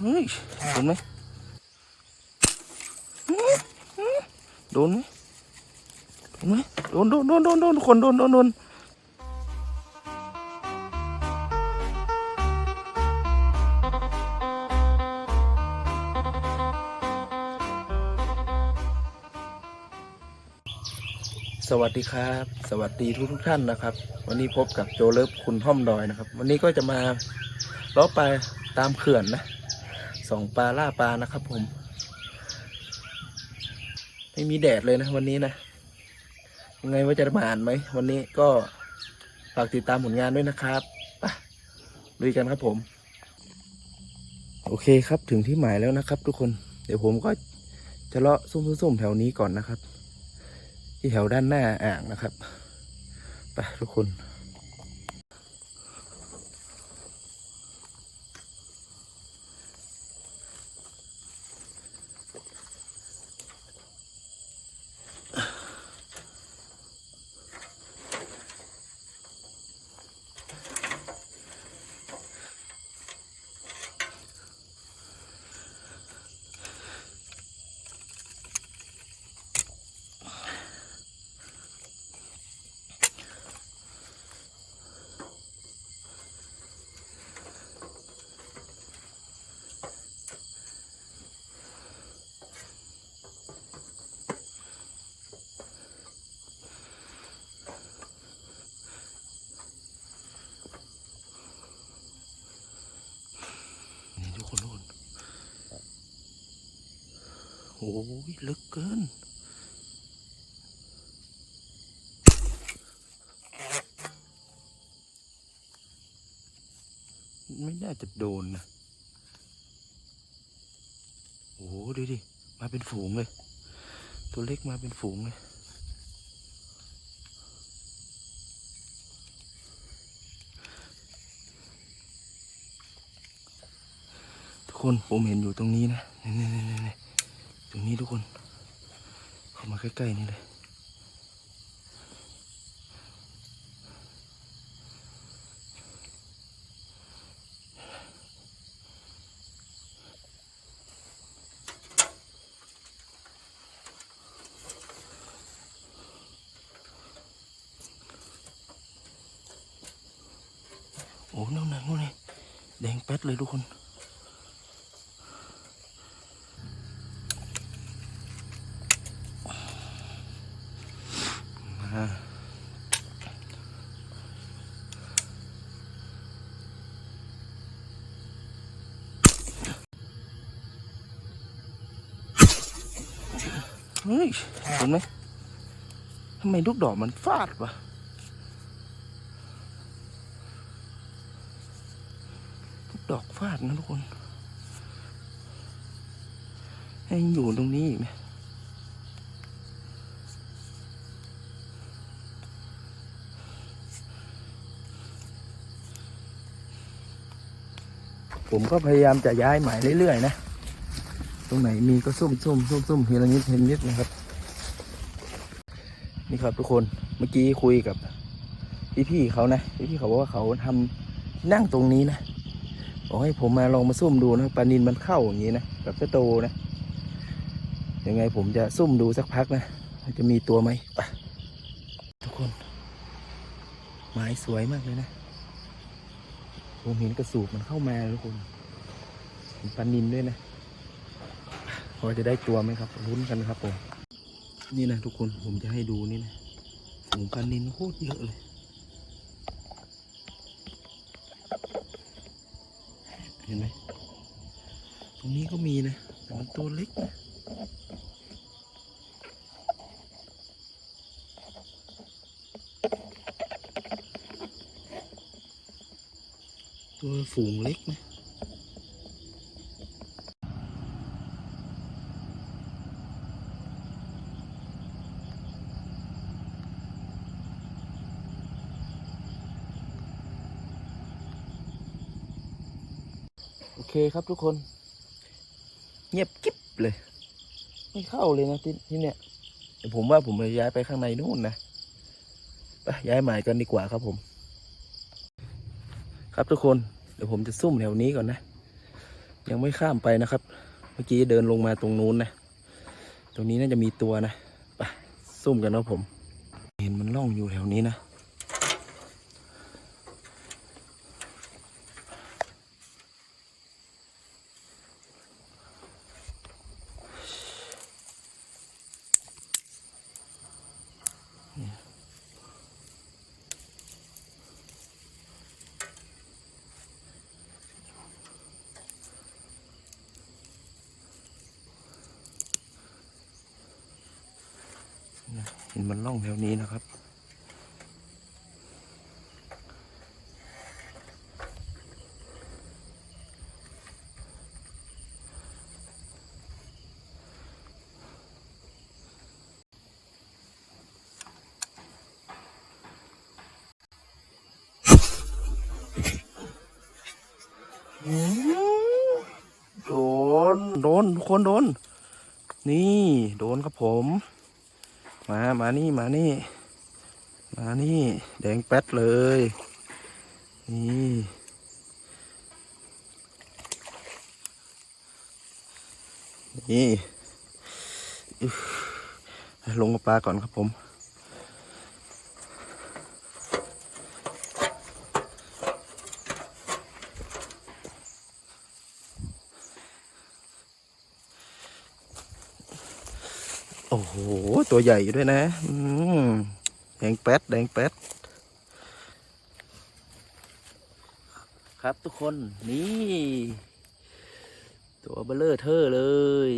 เฮ้ยโดนไหมโดนไหมโดนไหมโดนโดนโดนโดนโดนคนโดนโดนโดนสวัสดีครับ สวัสดีทุกทุกๆท่านนะครับ วันนี้พบกับโจเลิฟคุณท่อมดอยนะครับ วันนี้ก็จะมาล้อปลาตามเขื่อนนะ ส่องปลาล่าปลานะครับผม ไม่มีแดดเลยนะวันนี้นะ ยังไงว่าจะมาอ่านไหม วันนี้ก็ฝากติดตามผลงานด้วยนะครับไปลุยกันครับผม โอเคครับถึงที่หมายแล้วนะครับ ทุกคน เดี๋ยวผมก็จะเลาะซุ่มๆแถวนี้ก่อนนะครับ ที่แถวด้านหน้าอ่างนะครับไปทุกคน โอ้ยลึกเกิน ไม่น่าจะโดนนะ โอ้โห ดูดิ มาเป็นฝูงเลย ตัวเล็กมาเป็นฝูงเลยทุกคนผมเห็นอยู่ตรงนี้นะนี่นี่นี่นี่นี่ ตรงนี้ทุกคน เข้ามาใกล้ๆนี่เลย โอ้นั่นน่ะนู่นนี่แดงแป๊ดเลยทุกคน เฮ้ยเห็นไหมทำไมลูกดอกมันฟาดวะลูกดอกฟาดนะทุกคนให้ยังอยู่ตรงนี้อีกนะผมก็พยายามจะย้ายใหมายเรื่อยๆนะ รงไหนมีก็ซุ่มซุ่มซุ่มซุ่มเฮลนิดเฮลนิดนะครับ นี่ครับทุกคนเมื่อกี้คุยกับพี่ๆเขานะพี่ๆเขาบอกว่าเขาทำนั่งตรงนี้นะบอกให้ผมมาลองมาซุ่มดูนะปลานินมันเข้าอย่างนี้นะแบบจะโตนะยังไงผมจะซุ่มดูสักพักนะจะมีตัวไหมไปทุกคนไม้สวยมากเลยนะผมเห็นกระสูบมันเข้ามาทุกคนเห็นปลานินด้วยนะ พอจะได้ตัวไหมครับลุ้นกันครับผมนี่นะทุกคนผมจะให้ดูนี่นะฝูงปลานินโคตรเยอะเลย เห็นไหมตรงนี้ก็มีนะแต่มันตัวเล็กนะตัวฝูงเล็กนะ โอเคครับทุกคน เงียบกิ๊บเลย ไม่เข้าเลยนะที่ที่เนี่ยแต่ผมว่าผมจะย้ายไปข้างในนู่นนะไปย้ายหมายกันดีกว่าครับผม ครับทุกคนเดี๋ยวผมจะซุ่มแถวนี้ก่อนนะ ยังไม่ข้ามไปนะครับ เมื่อกี้เดินลงมาตรงนู้นนะ ตรงนี้น่าจะมีตัวนะไปซุ่มกันนะผม เห็นมันล่องอยู่แถวนี้นะ ห็นมันล่องแถวนี้นะครับ โดน โดนทุกคนโดน นี่ โดนครับผม มามานี่มานี่ มานี่ แดงแป๊ดเลย นี่นี่ลงปลาก่อนครับผม อ้โห ตัวใหญ่อยู่ด้วยนะแดงแป๊ดแดงแป๊ดครับทุกคนนี่ ตัวเบลเลอร์เทอร์เลย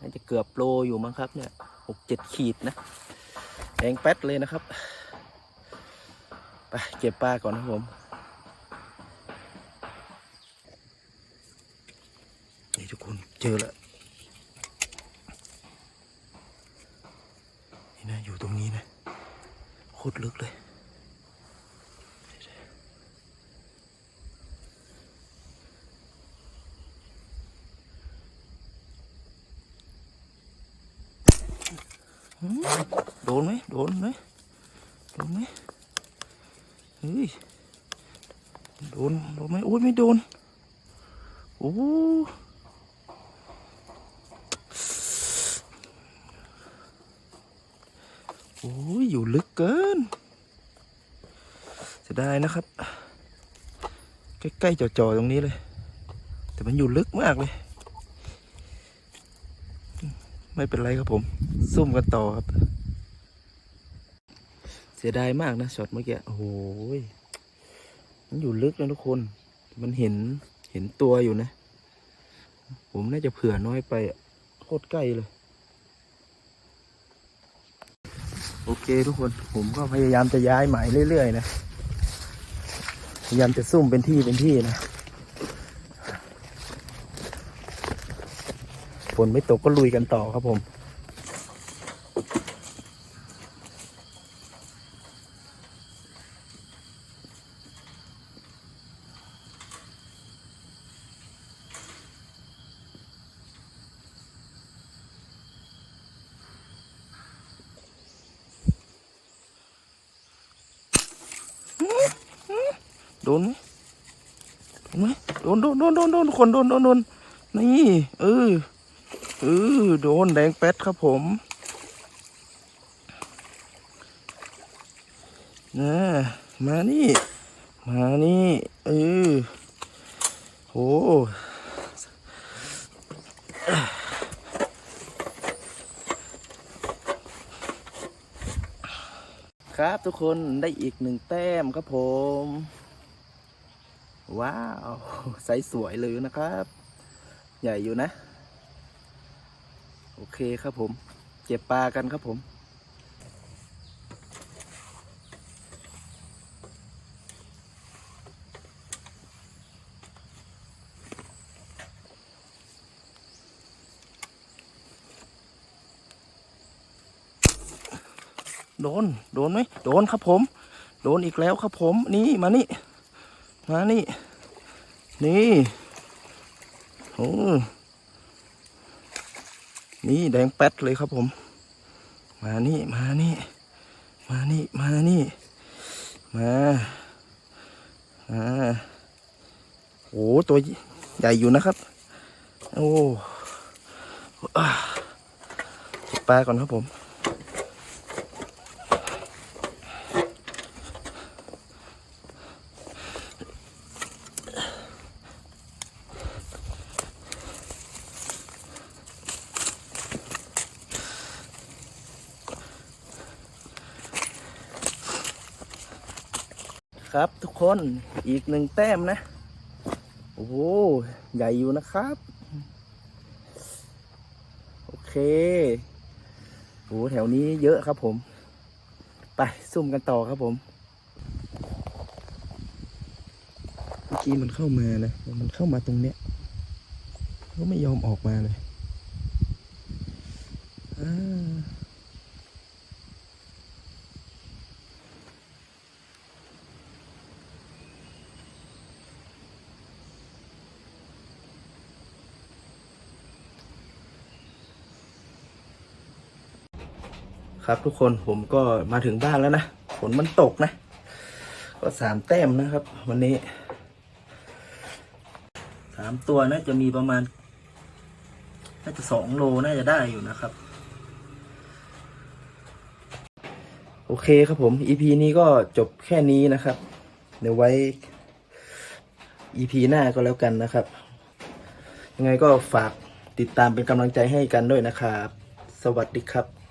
น่าจะเกือบโลอยู่มั้งครับเนี่ยหกเจ็ดขีดนะแดงแป๊ดเลยนะครับไปเก็บปลาก่อนนะครับผมนี่ทุกคนเจอแล้ว นี่นะอยู่ตรงนี้นะ โคตรลึกเลยหืมโดนไหมโดนไหมโดนไหมเฮ้ย โดน โดนไหมโอ้ยไม่โดน โอ้ โอ้ยอยู่ลึกเกินเสียดายนะครับ ใกล้ๆจ่อๆตรงนี้เลย แต่มันอยู่ลึกมากเลย ไม่เป็นไรครับผม ซุ่มกันต่อครับ เสียดายมากนะช็อตเมื่อกี้โอ้โหยมันอยู่ลึกนะทุกคน มันเห็นเห็นตัวอยู่นะ ผมน่าจะเผื่อน้อยไปโคตรใกล้เลย โอเคทุกคนผมก็พยายามจะย้ายหมายเรื่อยๆนะ พยายามจะซุ่มเป็นที่เป็นที่นะฝนไม่ตกก็ลุยกันต่อครับผม โดนไหมโดนไหมโดนโดนโดนโดนโดนคนโดนโดนโดนนี่เออเออโดนแดงแป๊ดครับผมนะมานี่ มานี่เออโหครับทุกคนได้อีกหนึ่งแต้มครับผม ว้าวไซส์สวยเลยนะครับ ใหญ่อยู่นะ โอเคครับผม เก็บปลากันครับผมโดน โดนไหมโดนครับผม โดนอีกแล้วครับผม นี่ มานี่ มานี่ นี่โอ้นี่แดงแป๊ดเลยครับผม มานี่ มานี่ มานี่ มานี่ มามาโอ้ตัวใหญ่อยู่นะครับ โอ้อะเก็บปลาก่อนครับผม ครับ ทุกคนอีกหนึ่งแต้มนะ โอ้โหใหญ่อยู่นะครับ โอเคโอ้โหแถวนี้เยอะครับผม ไปซุ่มกันต่อครับผมเมื่อกี้มันเข้ามานะมันเข้ามาตรงเนี้ยก็ไม่ยอมออกมาเลยอ่า ครับทุกคนผมก็มาถึงบ้านแล้วนะฝนมันตกนะ ก็สามแต้มนะครับ วันนี้สามตัวน่าจะมีประมาณ น่าจะสองโลน่าจะได้อยู่นะครับ โอเคครับผม EP นี้ก็จบแค่นี้นะครับ เดี๋ยวไว้ EP หน้าก็แล้วกันนะครับ ยังไงก็ฝากติดตามเป็นกำลังใจให้กันด้วยนะครับ สวัสดีครับ